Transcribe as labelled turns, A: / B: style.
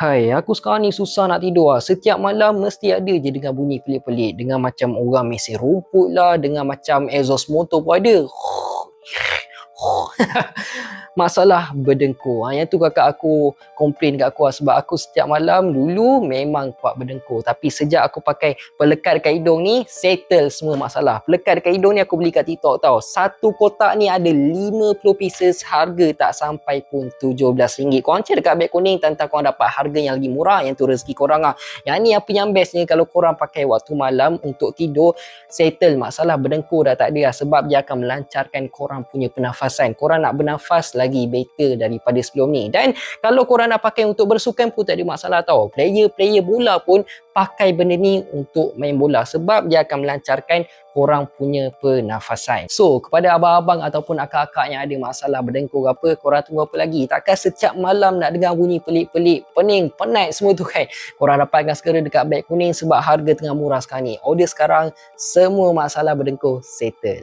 A: Hai, aku sekarang ni susah nak tidur lah. Setiap malam mesti ada je dengar bunyi pelik-pelik. Dengar macam orang mesin rumput lah, dengar macam exhaust motor pun ada. Masalah berdengkur. Ha, yang tu kakak aku komplain kat aku lah. Sebab aku setiap malam dulu memang kuat berdengkur. Tapi sejak aku pakai pelekat dekat hidung ni, settle semua masalah. Pelekat dekat hidung ni aku beli kat TikTok tau. Satu kotak ni ada 50 pieces harga tak sampai pun RM17. Korang cek dekat beg kuning tentang korang dapat harga yang lagi murah. Yang tu rezeki korang lah. Yang ni apa yang bestnya kalau korang pakai waktu malam untuk tidur, settle masalah berdengkur dah tak ada lah. Sebab dia akan melancarkan korang punya pernafasan. Korang nak bernafas lagi better daripada sebelum ni. Dan kalau korang nak pakai untuk bersukan pun tak ada masalah tau. Player-player bola pun pakai benda ni untuk main bola. Sebab dia akan melancarkan korang punya pernafasan. So, kepada abang-abang ataupun akak-akak yang ada masalah berdengkur apa, korang tunggu apa lagi? Takkan setiap malam nak dengar bunyi pelik-pelik, pening, penat semua tu kan? Korang dapatkan segera dekat beg kuning sebab harga tengah murah sekarang ni. Order sekarang, semua masalah berdengkur settle.